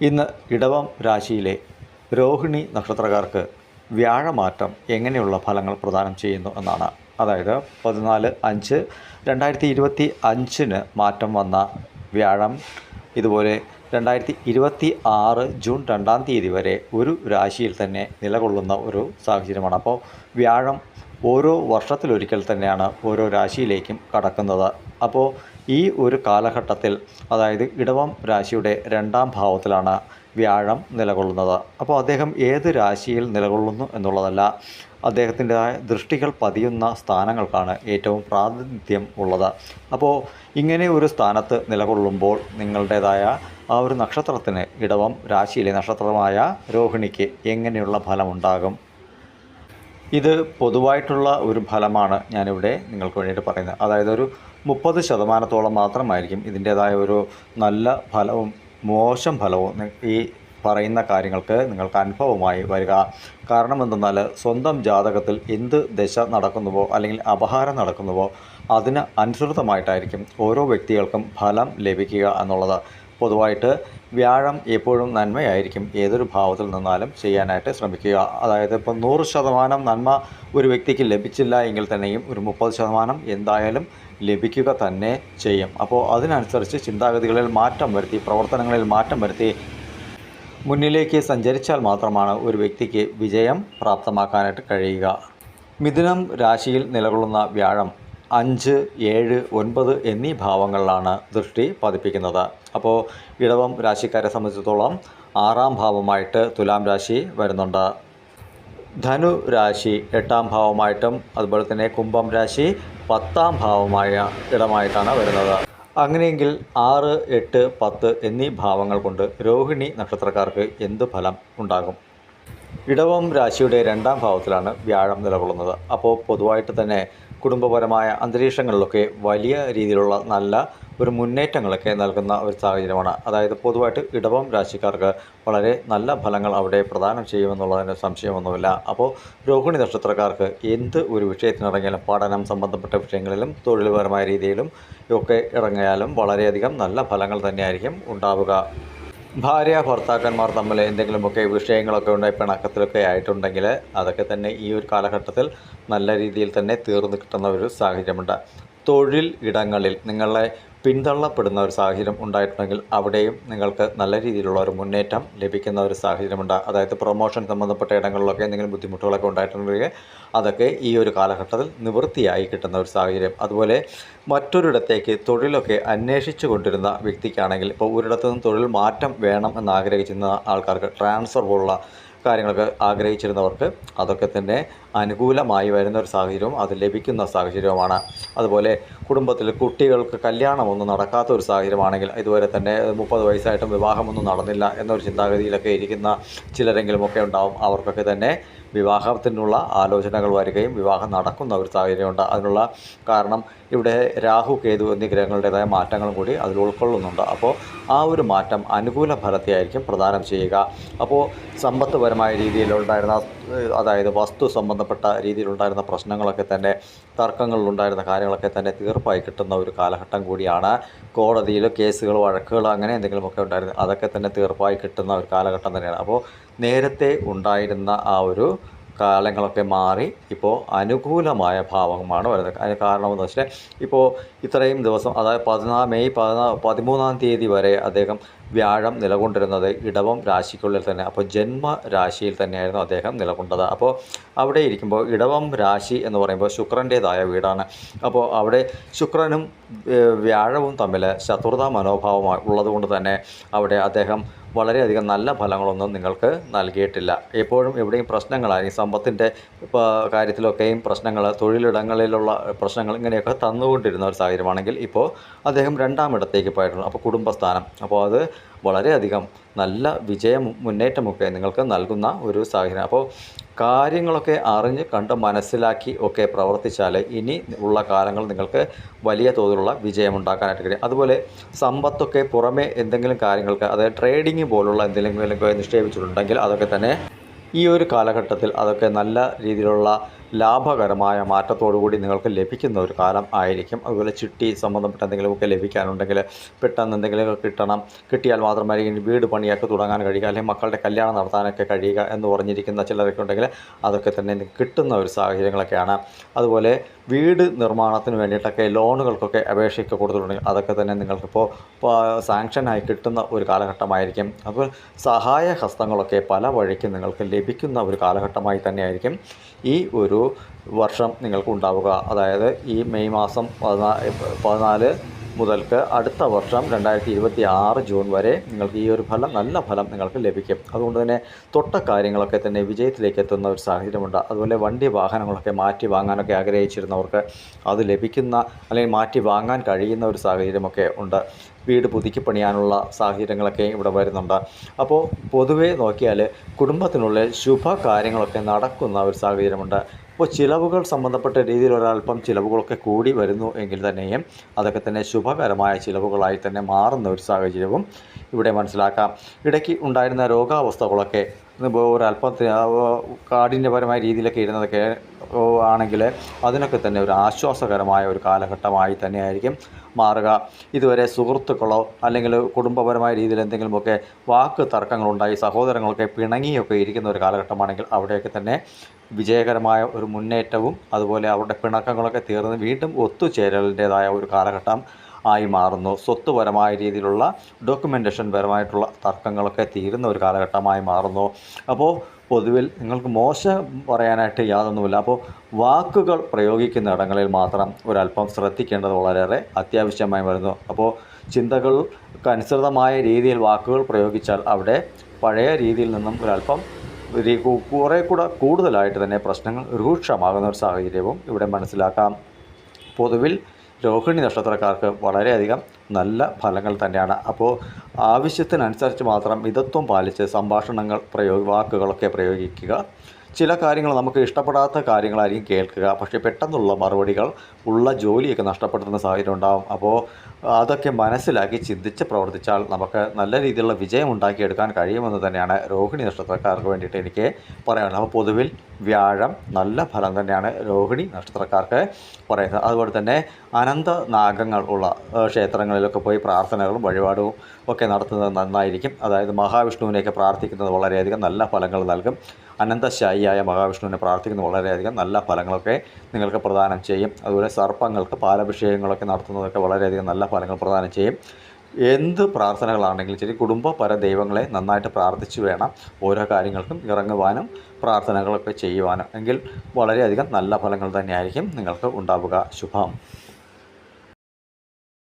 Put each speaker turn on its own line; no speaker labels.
ഇന്ന് ഇടവം രാശിയിലെ രോഹിണി നക്ഷത്രക്കാർക്ക് വ്യാഴമാറ്റം എങ്ങനെയുള്ള ഫലങ്ങൾ പ്രദാനം ചെയ്യുന്നു എന്നാണ്. അതായത് പതിനാല് അഞ്ച് രണ്ടായിരത്തി ഇരുപത്തി അഞ്ചിന് മാറ്റം വന്ന വ്യാഴം ഇതുപോലെ രണ്ടായിരത്തി ഇരുപത്തി ആറ് ജൂൺ രണ്ടാം തീയതി വരെ ഒരു രാശിയിൽ തന്നെ നിലകൊള്ളുന്ന ഒരു സാഹചര്യമാണ്. അപ്പോൾ വ്യാഴം ഓരോ വർഷത്തിലൊരിക്കൽ തന്നെയാണ് ഓരോ രാശിയിലേക്കും കടക്കുന്നത്. അപ്പോൾ ഈ ഒരു കാലഘട്ടത്തിൽ അതായത് ഇടവം രാശിയുടെ രണ്ടാം ഭാവത്തിലാണ് വ്യാഴം നിലകൊള്ളുന്നത്. അപ്പോൾ അദ്ദേഹം ഏത് രാശിയിൽ നിലകൊള്ളുന്നു എന്നുള്ളതല്ല അദ്ദേഹത്തിന്റെതായ ദൃഷ്ടികൾ പതിയുന്ന സ്ഥാനങ്ങൾക്കാണ് ഏറ്റവും പ്രാതിനിധ്യം ഉള്ളത്. അപ്പോൾ ഇങ്ങനെ ഒരു സ്ഥാനത്ത് നിലകൊള്ളുമ്പോൾ നിങ്ങളുടേതായ ആ ഒരു നക്ഷത്രത്തിന് ഇടവം രാശിയിലെ നക്ഷത്രമായ രോഹിണിക്ക് എങ്ങനെയുള്ള ഫലമുണ്ടാകും? ഇത് പൊതുവായിട്ടുള്ള ഒരു ഫലമാണ് ഞാനിവിടെ നിങ്ങൾക്ക് വേണ്ടിയിട്ട് പറയുന്നത്. അതായത് ഒരു മുപ്പത് ശതമാനത്തോളം മാത്രമായിരിക്കും ഇതിന്റേതായ ഒരു നല്ല ഫലവും മോശം ഫലവും ഈ പറയുന്ന കാര്യങ്ങൾക്ക് നിങ്ങൾക്ക് അനുഭവമായി വരിക. കാരണം എന്തെന്നാൽ സ്വന്തം ജാതകത്തിൽ എന്ത് ദശ നടക്കുന്നുവോ അല്ലെങ്കിൽ അപഹാരം നടക്കുന്നുവോ അതിന് അനുസൃതമായിട്ടായിരിക്കും ഓരോ വ്യക്തികൾക്കും ഫലം ലഭിക്കുക എന്നുള്ളത്. പൊതുവായിട്ട് വ്യാഴം എപ്പോഴും നന്മയായിരിക്കും. ഏതൊരു ഭാവത്തിൽ നിന്നാലും ചെയ്യാനായിട്ട് ശ്രമിക്കുക. അതായത് ഇപ്പം നൂറ് ശതമാനം നന്മ ഒരു വ്യക്തിക്ക് ലഭിച്ചില്ല എങ്കിൽ തന്നെയും ഒരു മുപ്പത് ശതമാനം എന്തായാലും ലഭിക്കുക തന്നെ ചെയ്യും. അപ്പോൾ അതിനനുസരിച്ച് ചിന്താഗതികളിൽ മാറ്റം വരുത്തി പ്രവർത്തനങ്ങളിൽ മാറ്റം വരുത്തി മുന്നിലേക്ക് സഞ്ചരിച്ചാൽ മാത്രമാണ് ഒരു വ്യക്തിക്ക് വിജയം പ്രാപ്തമാക്കാനായിട്ട് കഴിയുക. മിഥുനം രാശിയിൽ നിലകൊള്ളുന്ന വ്യാഴം അഞ്ച് ഏഴ് ഒൻപത് എന്നീ ഭാവങ്ങളിലാണ് ദൃഷ്ടി പതിപ്പിക്കുന്നത്. അപ്പോൾ ഇടവം രാശിക്കാരെ സംബന്ധിച്ചിടത്തോളം ആറാം ഭാവമായിട്ട് തുലാം രാശി വരുന്നുണ്ട്. ധനു രാശി എട്ടാം ഭാവമായിട്ടും അതുപോലെ തന്നെ കുംഭം രാശി പത്താം ഭാവമായ ഇടമായിട്ടാണ് വരുന്നത്. അങ്ങനെയെങ്കിൽ ആറ് എട്ട് പത്ത് എന്നീ ഭാവങ്ങൾ കൊണ്ട് രോഹിണി നക്ഷത്രക്കാർക്ക് എന്ത് ഫലം ഉണ്ടാകും? ഇടവം രാശിയുടെ രണ്ടാം ഭാവത്തിലാണ് വ്യാഴം നിലകൊള്ളുന്നത്. അപ്പോൾ പൊതുവായിട്ട് തന്നെ കുടുംബപരമായ അന്തരീക്ഷങ്ങളിലൊക്കെ വലിയ രീതിയിലുള്ള നല്ല ഒരു മുന്നേറ്റങ്ങളൊക്കെ നൽകുന്ന ഒരു സാഹചര്യമാണ്. അതായത് പൊതുവായിട്ട് ഇടവം രാശിക്കാർക്ക് വളരെ നല്ല ഫലങ്ങൾ അവിടെ പ്രദാനം ചെയ്യുമെന്നുള്ളതിന് സംശയമൊന്നുമില്ല. അപ്പോൾ രോഹിണി നക്ഷത്രക്കാർക്ക് എന്ത് ഒരു വിഷയത്തിനിറങ്ങിയാലും പഠനം സംബന്ധപ്പെട്ട വിഷയങ്ങളിലും തൊഴിൽപരമായ രീതിയിലും ഒക്കെ ഇറങ്ങിയാലും വളരെയധികം നല്ല ഫലങ്ങൾ തന്നെയായിരിക്കും ഉണ്ടാവുക. ഭാര്യ ഭർത്താക്കന്മാർ തമ്മിൽ എന്തെങ്കിലുമൊക്കെ വിഷയങ്ങളൊക്കെ ഉണ്ടായി പിണക്കത്തിലൊക്കെ ആയിട്ടുണ്ടെങ്കിൽ അതൊക്കെ തന്നെ ഈ ഒരു കാലഘട്ടത്തിൽ നല്ല രീതിയിൽ തന്നെ തീർന്നു കിട്ടുന്ന ഒരു സാഹചര്യമുണ്ട്. തൊഴിൽ ഇടങ്ങളിൽ നിങ്ങളെ പിന്തള്ളപ്പെടുന്ന ഒരു സാഹചര്യം ഉണ്ടായിട്ടുണ്ടെങ്കിൽ അവിടെയും നിങ്ങൾക്ക് നല്ല രീതിയിലുള്ള ഒരു മുന്നേറ്റം ലഭിക്കുന്ന ഒരു സാഹചര്യമുണ്ട്. അതായത് പ്രൊമോഷൻ സംബന്ധപ്പെട്ട ഇടങ്ങളിലൊക്കെ എന്തെങ്കിലും ബുദ്ധിമുട്ടുകളൊക്കെ ഉണ്ടായിട്ടുണ്ടെങ്കിൽ അതൊക്കെ ഈ ഒരു കാലഘട്ടത്തിൽ നിവൃത്തിയായി കിട്ടുന്ന ഒരു സാഹചര്യം. അതുപോലെ മറ്റൊരിടത്തേക്ക് തൊഴിലൊക്കെ അന്വേഷിച്ചു കൊണ്ടിരുന്ന വ്യക്തിക്കാണെങ്കിൽ ഇപ്പോൾ ഒരിടത്തു നിന്ന് തൊഴിൽ മാറ്റം വേണം എന്ന് ആഗ്രഹിച്ചിരുന്ന ആൾക്കാർക്ക് ട്രാൻസ്ഫർ പോലുള്ള കാര്യങ്ങളൊക്കെ ആഗ്രഹിച്ചിരുന്നവർക്ക് അതൊക്കെ തന്നെ അനുകൂലമായി വരുന്ന ഒരു സാഹചര്യവും അത് ലഭിക്കുന്ന സാഹചര്യവുമാണ്. അതുപോലെ കുടുംബത്തിൽ കുട്ടികൾക്ക് കല്യാണമൊന്നും നടക്കാത്ത ഒരു സാഹചര്യമാണെങ്കിൽ ഇതുവരെ തന്നെ മുപ്പത് വയസ്സായിട്ടും വിവാഹമൊന്നും നടന്നില്ല എന്നൊരു ചിന്താഗതിയിലൊക്കെ ഇരിക്കുന്ന ചിലരെങ്കിലുമൊക്കെ ഉണ്ടാവും. അവർക്കൊക്കെ തന്നെ വിവാഹത്തിനുള്ള ആലോചനകൾ വരികയും വിവാഹം നടക്കുന്ന ഒരു സാഹചര്യമുണ്ട്. അതിനുള്ള കാരണം ഇവിടെ രാഹു കേതു എന്നീ ഗ്രഹങ്ങളുടേതായ മാറ്റങ്ങളും കൂടി അതിൽ ഉൾക്കൊള്ളുന്നുണ്ട്. അപ്പോൾ ആ ഒരു മാറ്റം അനുകൂല ഫലത്തെയായിരിക്കും പ്രദാനം ചെയ്യുക. അപ്പോൾ സമ്പത്തുപരമായ രീതിയിലുണ്ടായിരുന്ന അതായത് വസ്തു സംബന്ധപ്പെട്ട രീതിയിലുണ്ടായിരുന്ന പ്രശ്നങ്ങളൊക്കെ തന്നെ തർക്കങ്ങളിലുണ്ടായിരുന്ന കാര്യങ്ങളൊക്കെ തന്നെ തീർപ്പായി കിട്ടുന്ന ഒരു കാലഘട്ടം കൂടിയാണ്. കോടതിയിൽ കേസുകൾ വഴക്കുകൾ അങ്ങനെ എന്തെങ്കിലുമൊക്കെ ഉണ്ടായിരുന്നു. അതൊക്കെ തന്നെ തീർപ്പായി കിട്ടുന്ന ഒരു കാലഘട്ടം തന്നെയാണ്. അപ്പോൾ നേരത്തെ ഉണ്ടായിരുന്ന ആ ഒരു കാലങ്ങളൊക്കെ മാറി ഇപ്പോൾ അനുകൂലമായ ഭാവമാണ് വരുന്നത്. അതിന് കാരണമെന്ന് വെച്ചാൽ ഇപ്പോൾ ഇത്രയും ദിവസം അതായത് പതിനാ മെയ് പതിനാ പതിമൂന്നാം തീയതി വരെ അദ്ദേഹം വ്യാഴം നിലകൊണ്ടിരുന്നത് ഇടവം രാശിക്കുള്ളിൽ തന്നെ അപ്പോൾ ജന്മ രാശിയിൽ തന്നെയായിരുന്നു അദ്ദേഹം നിലകൊണ്ടത്. അപ്പോൾ അവിടെ ഇരിക്കുമ്പോൾ ഇടവം രാശി എന്ന് പറയുമ്പോൾ ശുക്രന്റേതായ വീടാണ്. അപ്പോൾ അവിടെ ശുക്രനും വ്യാഴവും തമ്മിൽ ശത്രുതാ മനോഭാവമായി ഉള്ളതുകൊണ്ട് തന്നെ അവിടെ അദ്ദേഹം വളരെയധികം നല്ല ഫലങ്ങളൊന്നും നിങ്ങൾക്ക് നൽകിയിട്ടില്ല. എപ്പോഴും എവിടെയും പ്രശ്നങ്ങളായി സമ്പത്തിന്റെ കാര്യത്തിലൊക്കെയും പ്രശ്നങ്ങൾ തൊഴിലിടങ്ങളിലുള്ള പ്രശ്നങ്ങൾ ഇങ്ങനെയൊക്കെ തന്നുകൊണ്ടിരുന്ന ഒരു സാഹചര്യമാണെങ്കിൽ ഇപ്പോൾ അദ്ദേഹം രണ്ടാമിടത്തേക്ക് പോയിട്ടുണ്ട്. അപ്പോൾ കുടുംബസ്ഥാനം. അപ്പോൾ അത് വളരെയധികം നല്ല വിജയം മുന്നേറ്റമൊക്കെ നിങ്ങൾക്ക് നൽകുന്ന ഒരു സാഹചര്യം. അപ്പോൾ കാര്യങ്ങളൊക്കെ അറിഞ്ഞ് കണ്ട് മനസ്സിലാക്കി ഒക്കെ പ്രവർത്തിച്ചാൽ ഇനി ഉള്ള കാലങ്ങൾ നിങ്ങൾക്ക് വലിയ തോതിലുള്ള വിജയമുണ്ടാക്കാനായിട്ട് കഴിയും. അതുപോലെ സമ്പത്തൊക്കെ പുറമെ എന്തെങ്കിലും കാര്യങ്ങൾക്ക് അതായത് ട്രേഡിങ് പോലുള്ള എന്തെങ്കിലും നിക്ഷേപിച്ചിട്ടുണ്ടെങ്കിൽ അതൊക്കെ തന്നെ ഈ ഒരു കാലഘട്ടത്തിൽ അതൊക്കെ നല്ല രീതിയിലുള്ള ലാഭകരമായ മാറ്റത്തോടു കൂടി നിങ്ങൾക്ക് ലഭിക്കുന്ന ഒരു കാലം ആയിരിക്കും. അതുപോലെ ചിട്ടി സംബന്ധപ്പെട്ട എന്തെങ്കിലുമൊക്കെ ലഭിക്കാനുണ്ടെങ്കിൽ പെട്ടെന്ന് എന്തെങ്കിലുമൊക്കെ കിട്ടണം. കിട്ടിയാൽ മാത്രമായിരിക്കും വീട് പണിയൊക്കെ തുടങ്ങാൻ കഴിയുക അല്ലെങ്കിൽ മക്കളുടെ കല്യാണം നടത്താനൊക്കെ കഴിയുക എന്ന് പറഞ്ഞിരിക്കുന്ന ചിലരൊക്കെ ഉണ്ടെങ്കിൽ അതൊക്കെ തന്നെ കിട്ടുന്ന ഒരു സാഹചര്യങ്ങളൊക്കെയാണ്. അതുപോലെ വീട് നിർമ്മാണത്തിന് വേണ്ടിയിട്ടൊക്കെ ലോണുകൾക്കൊക്കെ അപേക്ഷയൊക്കെ കൊടുത്തിട്ടുണ്ടെങ്കിൽ അതൊക്കെ തന്നെ നിങ്ങൾക്കിപ്പോൾ സാങ്ഷനായി കിട്ടുന്ന ഒരു കാലഘട്ടമായിരിക്കും. അപ്പോൾ സഹായ ഹസ്തങ്ങളൊക്കെ പല വഴിക്ക് നിങ്ങൾക്ക് ലഭിക്കുന്ന ഒരു കാലഘട്ടമായി തന്നെയായിരിക്കും ഈ ഒരു വർഷം നിങ്ങൾക്ക് ഉണ്ടാവുക അതായത് ഈ മെയ് മാസം പതിനാ പതിനാല് മുതൽക്ക് അടുത്ത വർഷം രണ്ടായിരത്തി ഇരുപത്തി ആറ് ജൂൺ വരെ നിങ്ങൾക്ക് ഈ ഒരു ഫലം നല്ല ഫലം നിങ്ങൾക്ക് ലഭിക്കും. അതുകൊണ്ട് തന്നെ തൊട്ട കാര്യങ്ങളൊക്കെ തന്നെ വിജയത്തിലേക്ക് എത്തുന്ന ഒരു സാഹചര്യമുണ്ട്. അതുപോലെ വണ്ടി വാഹനങ്ങളൊക്കെ മാറ്റി വാങ്ങാനൊക്കെ ആഗ്രഹിച്ചിരുന്നവർക്ക് അത് ലഭിക്കുന്ന അല്ലെങ്കിൽ മാറ്റി വാങ്ങാൻ കഴിയുന്ന ഒരു സാഹചര്യമൊക്കെ ഉണ്ട്. വീട് പുതുക്കി പണിയാനുള്ള സാഹചര്യങ്ങളൊക്കെ ഇവിടെ വരുന്നുണ്ട്. അപ്പോൾ പൊതുവേ നോക്കിയാൽ കുടുംബത്തിനുള്ളിൽ ശുഭ കാര്യങ്ങളൊക്കെ നടക്കുന്ന ഒരു സാഹചര്യമുണ്ട്. അപ്പോൾ ചിലവുകൾ സംബന്ധപ്പെട്ട രീതിയിൽ ഒരല്പം ചിലവുകളൊക്കെ കൂടി വരുന്നു എങ്കിൽ തന്നെയും അതൊക്കെ തന്നെ ശുഭകരമായ ചിലവുകളായി തന്നെ മാറുന്ന ഒരു സാഹചര്യവും ഇവിടെ മനസ്സിലാക്കാം. ഇടയ്ക്ക് ഉണ്ടായിരുന്ന രോഗാവസ്ഥകളൊക്കെ ഇപ്പോൾ കാടിന്റെ കാഠിന്യപരമായ രീതിയിലൊക്കെ ഇരുന്നതൊക്കെ ആണെങ്കിൽ അതിനൊക്കെ തന്നെ ഒരു ആശ്വാസകരമായ ഒരു കാലഘട്ടമായി തന്നെയായിരിക്കും മാറുക. ഇതുവരെ സുഹൃത്തുക്കളോ അല്ലെങ്കിൽ കുടുംബപരമായ രീതിയിൽ എന്തെങ്കിലുമൊക്കെ വാക്ക് തർക്കങ്ങളുണ്ടായി സഹോദരങ്ങളൊക്കെ പിണങ്ങിയൊക്കെ ഇരിക്കുന്ന ഒരു കാലഘട്ടമാണെങ്കിൽ അവിടെയൊക്കെ തന്നെ വിജയകരമായ ഒരു മുന്നേറ്റവും അതുപോലെ അവരുടെ പിണക്കങ്ങളൊക്കെ തീർന്ന് വീണ്ടും ഒത്തുചേരലിന്റേതായ ഒരു കാലഘട്ടം ആയി മാറുന്നു. സ്വത്തുപരമായ രീതിയിലുള്ള ഡോക്യുമെന്റേഷൻ പരമായിട്ടുള്ള തർക്കങ്ങളൊക്കെ തീരുന്ന ഒരു കാലഘട്ടമായി മാറുന്നു. അപ്പോൾ പൊതുവിൽ നിങ്ങൾക്ക് മോശം പറയാനായിട്ട് യാതൊന്നുമില്ല. അപ്പോൾ വാക്കുകൾ പ്രയോഗിക്കുന്ന ഇടങ്ങളിൽ മാത്രം ഒരല്പം ശ്രദ്ധിക്കേണ്ടത് വളരെയേറെ അത്യാവശ്യമായി വരുന്നു. അപ്പോൾ ചിന്തകൾക്കനുസൃതമായ രീതിയിൽ വാക്കുകൾ പ്രയോഗിച്ചാൽ അവിടെ പഴയ രീതിയിൽ നിന്നും ഒരല്പം ഒരു കുറേ കൂടെ കൂടുതലായിട്ട് തന്നെ പ്രശ്നങ്ങൾ രൂക്ഷമാകുന്ന ഒരു സാഹചര്യവും ഇവിടെ മനസ്സിലാക്കാം. പൊതുവിൽ രോഹിണി നക്ഷത്രക്കാർക്ക് വളരെയധികം നല്ല ഫലങ്ങൾ തന്നെയാണ്. അപ്പോൾ ആവശ്യത്തിനനുസരിച്ച് മാത്രം മിതത്വം പാലിച്ച് സംഭാഷണങ്ങൾ പ്രയോഗ വാക്കുകളൊക്കെ പ്രയോഗിക്കുക. ചില കാര്യങ്ങൾ നമുക്ക് ഇഷ്ടപ്പെടാത്ത കാര്യങ്ങളായിരിക്കും കേൾക്കുക. പക്ഷേ പെട്ടെന്നുള്ള മറുപടികൾ ഉള്ള ജോലിയൊക്കെ നഷ്ടപ്പെടുത്തുന്ന സാഹചര്യം ഉണ്ടാകും അപ്പോൾ അതൊക്കെ മനസ്സിലാക്കി ചിന്തിച്ച് പ്രവർത്തിച്ചാൽ നമുക്ക് നല്ല രീതിയിലുള്ള വിജയം ഉണ്ടാക്കിയെടുക്കാൻ കഴിയുമെന്ന് തന്നെയാണ് രോഹിണി നക്ഷത്രക്കാർക്ക് വേണ്ടിയിട്ട് എനിക്ക് പറയാനുള്ളത്. അപ്പോൾ പൊതുവിൽ വ്യാഴം നല്ല ഫലം തന്നെയാണ് രോഹിണി നക്ഷത്രക്കാർക്ക് പറയുന്നത്. അതുപോലെ തന്നെ അനന്ത നാഗങ്ങൾ ഉള്ള ക്ഷേത്രങ്ങളിലൊക്കെ പോയി പ്രാർത്ഥനകളും വഴിപാടും ഒക്കെ നടത്തുന്നത് നന്നായിരിക്കും. അതായത് മഹാവിഷ്ണുവിനെയൊക്കെ പ്രാർത്ഥിക്കുന്നത് വളരെയധികം നല്ല ഫലങ്ങൾ നൽകും. അനന്തശായിയായ മഹാവിഷ്ണുവിനെ പ്രാർത്ഥിക്കുന്നത് വളരെയധികം നല്ല ഫലങ്ങളൊക്കെ നിങ്ങൾക്ക് പ്രദാനം ചെയ്യും. അതുപോലെ സർപ്പങ്ങൾക്ക് പാലഭിഷേകങ്ങളൊക്കെ നടത്തുന്നതൊക്കെ വളരെയധികം നല്ല ഫലങ്ങൾ പ്രദാനം ചെയ്യും. എന്ത് പ്രാർത്ഥനകളാണെങ്കിലും ശരി കുടുംബപര ദൈവങ്ങളെ നന്നായിട്ട് പ്രാർത്ഥിച്ചു വേണം ഓരോ കാര്യങ്ങൾക്കും ഇറങ്ങുവാനും പ്രാർത്ഥനകളൊക്കെ ചെയ്യുവാനും. എങ്കിൽ വളരെയധികം നല്ല ഫലങ്ങൾ തന്നെയായിരിക്കും നിങ്ങൾക്ക് ഉണ്ടാവുക. ശുഭം.